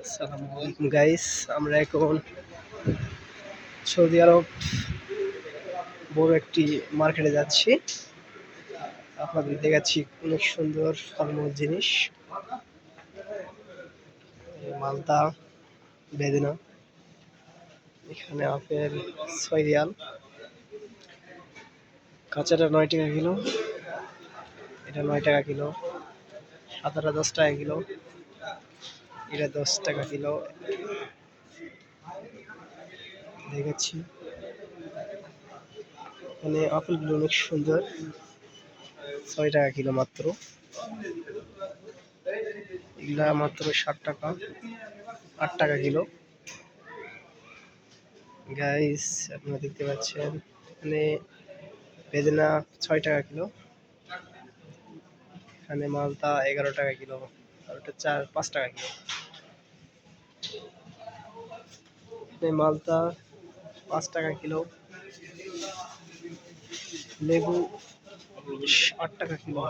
আসসালামু আলাইকুম গাইস, আমরা এখন সৌদি আরব বড় একটি মার্কেটে যাচ্ছি। আপনাদের দেখাচ্ছি অনেক সুন্দর ফলমূল জিনিস। মালটা বেদেনা, এখানে আপেল ছয় রিয়াল কাঁচাটা নয় টাকা কিলো, এটা নয় টাকা কিলো। সাদাটা দশ টাকা কিলো, এটা দশ টাকা কিলো। দেখেছি মানে আপেলগুলো অনেক সুন্দর। ছয় টাকা কিলো মাত্র। এগুলা মাত্র ষাট টাকা, আট টাকা কিলো। গাইস আপনারা দেখতে পাচ্ছেন মানে বেদনা ছয় টাকা কিলো। এখানে মালটা এগারো টাকা কিলো আর ওটা চার পাঁচ টাকা কিলো। এখানে মালটা পাঁচ টাকা কিলো। লেবু আট টাকা কিলো।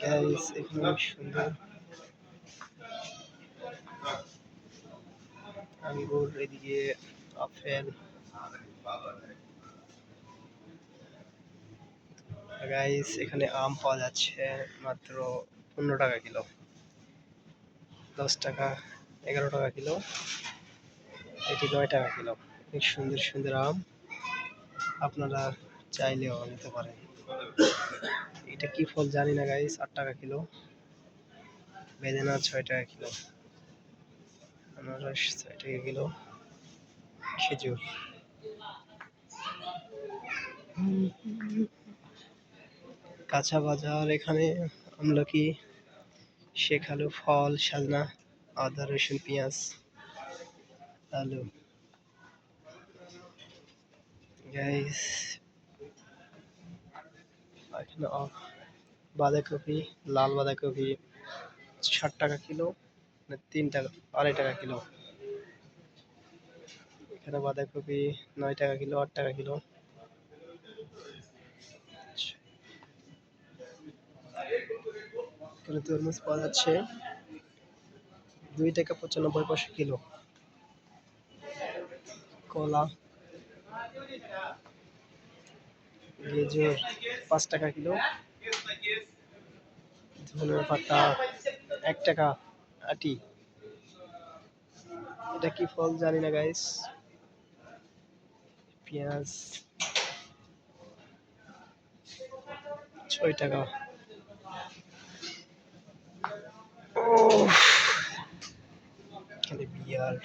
Guys, এখানে অনেক সুন্দর। আঙ্গুর এদিকে আপেল। গাইস এখানে আম পাওয়া যাচ্ছে মাত্র পনেরো টাকা কিলো। দশ টাকা, এগারো টাকা কিলো। এটি নয় টাকা কিলো। অনেক সুন্দর সুন্দর আম। আপনারা চাইলেও নিতে পারেন। এটা কি ফল জানি না গাইস আট টাকা কিলো। বেদেনা ছয় টাকা কিলো। আনারস ছয় টাকা কিলো। খেজুর। কাঁচা বাজার, এখানে আমলকি শেখ আলু ফল, সাজনা, আদা, রসুন, পেঁয়াজ, আলু। গাইস এখানে বাঁধাকপি, লাল বাঁধাকপি, ষাট টাকা কিলো তিন টাকা, আড়াই টাকা কিলো। এখানে বাঁধাকপি নয় টাকা কিলো, আট টাকা কিলো। এখানে তরমুজ পাওয়া যাচ্ছে দুই টাকা পঁচানব্বই পয়সা কিলো। কলা। গেজর পাঁচ টাকা কিলো। ধনে পাতা এক টাকা আটি। এটা কি ফল জানি না গাইস পেঁয়াজ। ছয় টাকা। বিয়ার।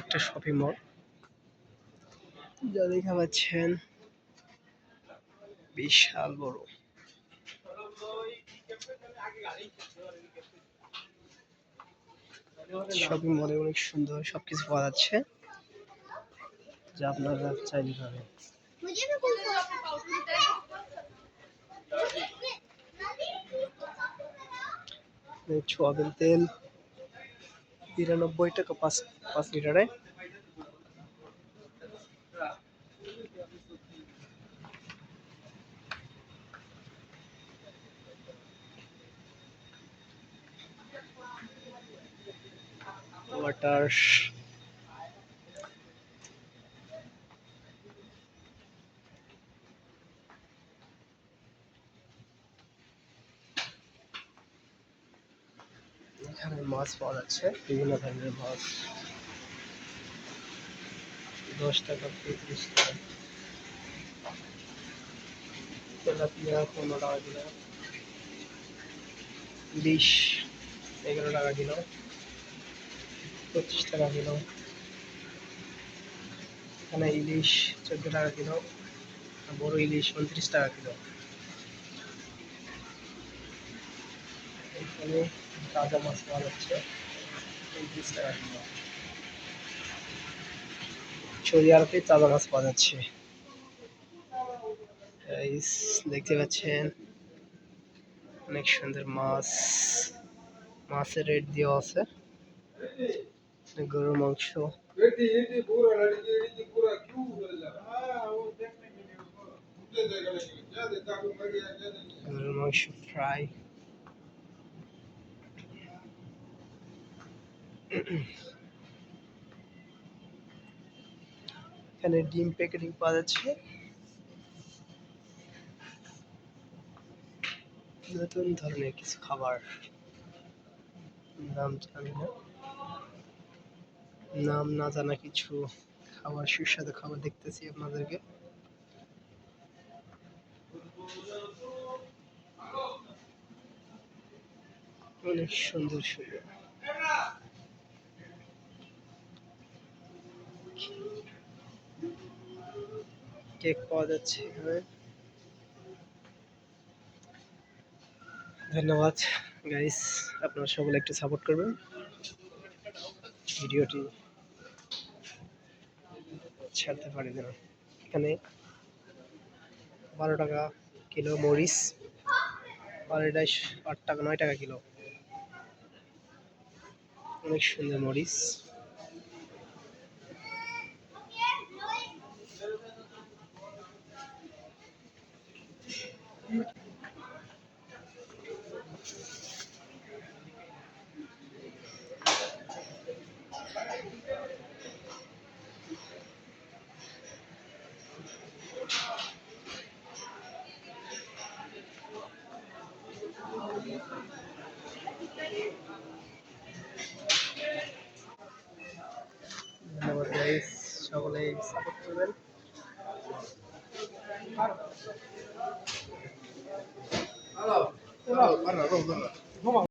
একটা শপিং মল যা দেখা পাচ্ছেন, বিশাল বড়। শপিং মলে অনেক সুন্দর সবকিছু পাওয়া যাচ্ছে। যা আপনারা চাইলে পাবেন। সোয়াবিন তেল তিরানব্বই টাকা পাঁচ পাঁচ লিটারে। ওয়াটার এখানে মাছ পাওয়া যাচ্ছে, বিভিন্ন ধরনের মাছ। দশ টাকা পঁয়ত্রিশ টাকা। তেলাপিয়া পনেরো টাকা কিলো। বিশ এগারো টাকা কিলো। পঁচিশ টাকা কিলো। এখানে ইলিশ চোদ্দ টাকা কিলো। বড় ইলিশ উনত্রিশ টাকা কিলো। এখানে তাজা মাছ পাওয়া যাচ্ছে পঁয়ত্রিশ টাকা কিলো সৌদি তাজা মাছ পাওয়া যাচ্ছে দেখতে পাচ্ছেন? অনেক সুন্দর মাছ। মাছের রেট দেওয়া আছে। গরুর মাংস। গরুর মাংস ফ্রাই। এখানে ডিম প্যাকেটিং পাওয়া যাচ্ছে। নতুন ধরনের কিছু খাবার। নাম জানি না। নাম না জানা কিছু খাবার, সুস্বাদু খাবার দেখতেছি আপনাদেরকে। অনেক সুন্দর সুন্দর। কেক পাওয়া যাচ্ছে এখানে ধন্যবাদ গাইস আপনারা সকলে একটু সাপোর্ট করবেন। ভিডিওটি ছাড়তে পারি না। এখানে বারো টাকা কিলো মরিচ পানিটাই আট টাকা, নয় টাকা কিলো। অনেক সুন্দর মরিচ। ধন্যবাদ গাইস সকলেই সাপোর্ট করবেন। otro lado, barra, dos.